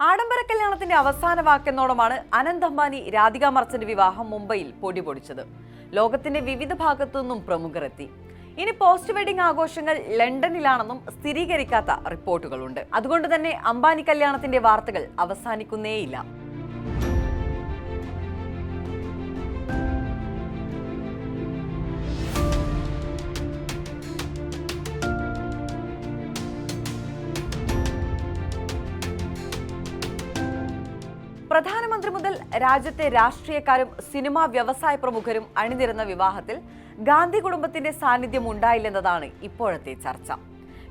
ആഡംബര കല്യാണത്തിന്റെ അവസാന വാക്കെന്നോണമാണ് അനന്ത് അംബാനി രാധിക മർച്ചന്റ് വിവാഹം മുംബൈയിൽ പൊടിപൊടിച്ചത്. ലോകത്തിന്റെ വിവിധ ഭാഗത്തു നിന്നും പ്രമുഖർ എത്തി ഇനി പോസ്റ്റ് വെഡിംഗ് ആഘോഷങ്ങൾ ലണ്ടനിലാണെന്നും സ്ഥിരീകരിക്കാത്ത റിപ്പോർട്ടുകളുണ്ട്. അതുകൊണ്ട് തന്നെ അംബാനി കല്യാണത്തിന്റെ വാർത്തകൾ അവസാനിക്കുന്നേയില്ല. പ്രധാനമന്ത്രി മുതൽ രാജ്യത്തെ രാഷ്ട്രീയക്കാരും സിനിമാ വ്യവസായ പ്രമുഖരും അണിനിരുന്ന വിവാഹത്തിൽ ഗാന്ധി കുടുംബത്തിന്റെ സാന്നിധ്യം ഉണ്ടായില്ലെന്നതാണ് ഇപ്പോഴത്തെ ചർച്ച.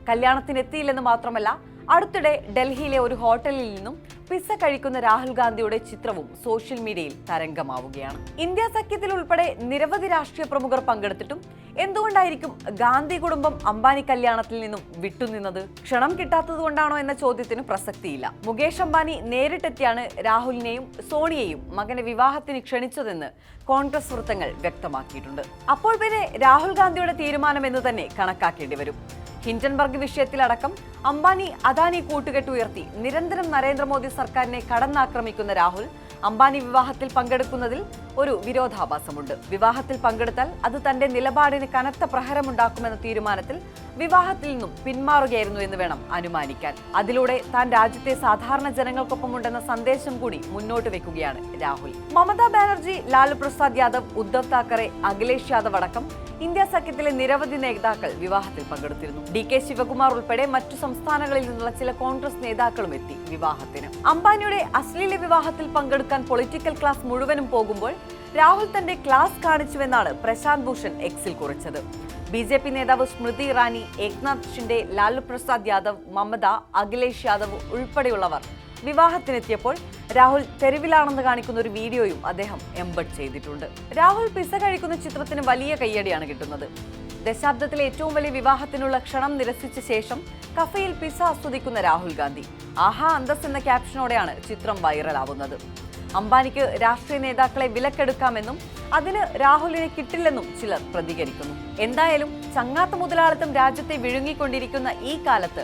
കല്യാണത്തിനെത്തിയില്ലെന്ന് മാത്രമല്ല അടുത്തിടെ ഡൽഹിയിലെ ഒരു ഹോട്ടലിൽ നിന്നും പിസ്സ കഴിക്കുന്ന രാഹുൽ ഗാന്ധിയുടെ ചിത്രവും സോഷ്യൽ മീഡിയയിൽ തരംഗമാവുകയാണ്. ഇന്ത്യ സഖ്യത്തിൽ ഉൾപ്പെടെ നിരവധി രാഷ്ട്രീയ പ്രമുഖർ പങ്കെടുത്തിട്ടും എന്തുകൊണ്ടായിരിക്കും ഗാന്ധി കുടുംബം അംബാനി കല്യാണത്തിൽ നിന്നും വിട്ടുനിന്നത്? ക്ഷണം കിട്ടാത്തത് കൊണ്ടാണോ എന്ന ചോദ്യത്തിന് പ്രസക്തിയില്ല. മുകേഷ് അംബാനി നേരിട്ടെത്തിയാണ് രാഹുലിനെയും സോണിയെയും മകനെ വിവാഹത്തിന് ക്ഷണിച്ചതെന്ന് കോൺഗ്രസ് വൃത്തങ്ങൾ വ്യക്തമാക്കിയിട്ടുണ്ട്. അപ്പോൾ പിന്നെ രാഹുൽ ഗാന്ധിയുടെ തീരുമാനം എന്ന് തന്നെ കണക്കാക്കേണ്ടി വരും. ഹിൻഡൻബർഗ് വിഷയത്തിലടക്കം അംബാനി അദാനി കൂട്ടുകെട്ട് ഉയർത്തി. നിരന്തരം നരേന്ദ്രമോദി സർക്കാരിനെ കടന്നാക്രമിക്കുന്ന രാഹുൽ അംബാനി വിവാഹത്തിൽ പങ്കെടുക്കുന്നതിൽ ഒരു വിരോധാഭാസമുണ്ട്. വിവാഹത്തിൽ പങ്കെടുത്താൽ അത് തന്റെ നിലപാടിന് കനത്ത പ്രഹരമുണ്ടാക്കുമെന്ന തീരുമാനത്തിൽ വിവാഹത്തിൽ നിന്നും പിന്മാറുകയായിരുന്നു എന്ന് വേണം അനുമാനിക്കാൻ. അതിലൂടെ താൻ രാജ്യത്തെ സാധാരണ ജനങ്ങൾക്കൊപ്പമുണ്ടെന്ന സന്ദേശം കൂടി മുന്നോട്ട് വെക്കുകയാണ് രാഹുൽ. മമതാ ബാനർജി ലാലു പ്രസാദ് യാദവ് ഉദ്ധവ് താക്കറെ അഖിലേഷ് യാദവ് അടക്കം ഇന്ത്യ സഖ്യത്തിലെ നിരവധി നേതാക്കൾ വിവാഹത്തിൽ പങ്കെടുത്തിരുന്നു. ഡി കെ ശിവകുമാർ ഉൾപ്പെടെ മറ്റു സംസ്ഥാനങ്ങളിൽ നിന്നുള്ള ചില കോൺഗ്രസ് നേതാക്കളും എത്തി വിവാഹത്തിന്. അംബാനിയുടെ അശ്ലീല വിവാഹത്തിൽ പങ്കെടുക്കാൻ പൊളിറ്റിക്കൽ ക്ലാസ് മുഴുവനും പോകുമ്പോൾ രാഹുൽ തന്റെ ക്ലാസ് കാണിച്ചുവെന്നാണ് പ്രശാന്ത് ഭൂഷൺ എക്സിൽ കുറിച്ചത്. ബി ജെ പി നേതാവ് സ്മൃതി ഇറാനി ഏക്നാഥ് ഷിൻഡെ ലാലു പ്രസാദ് യാദവ് മമത അഖിലേഷ് യാദവ് ഉൾപ്പെടെയുള്ളവർ വിവാഹത്തിനെത്തിയപ്പോൾ രാഹുൽ തെരുവിലാണെന്ന് കാണിക്കുന്ന ഒരു വീഡിയോയും അദ്ദേഹം എംബഡ് ചെയ്തിട്ടുണ്ട്. രാഹുൽ പിസ കഴിക്കുന്ന ചിത്രത്തിന് വലിയ കയ്യടിയാണ് കിട്ടുന്നത്. ദശാബ്ദത്തിലെ ഏറ്റവും വലിയ വിവാഹത്തിനുള്ള ക്ഷണം നിരസിച്ച ശേഷം കഫയിൽ പിസ ആസ്വദിക്കുന്ന രാഹുൽ ഗാന്ധി. ആഹാ അന്തസ് എന്ന ക്യാപ്ഷനോടെയാണ് ചിത്രം വൈറലാവുന്നത്. അംബാനിക്ക് രാഷ്ട്രീയ നേതാക്കളെ വിലക്കെടുക്കാമെന്നും അതിന് രാഹുലിനെ കിട്ടില്ലെന്നും ചിലർ പ്രതികരിക്കുന്നു. എന്തായാലും ചങ്ങാത്ത മുതലാളിത്തം രാജ്യത്തെ വിഴുങ്ങിക്കൊണ്ടിരിക്കുന്ന ഈ കാലത്ത്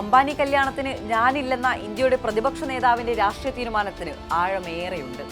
അംബാനി കല്യാണത്തിന് ഞാനില്ലെന്ന ഇന്ത്യയുടെ പ്രതിപക്ഷ നേതാവിന്റെ രാഷ്ട്രീയ തീരുമാനത്തിന് ആഴമേറെയുണ്ട്.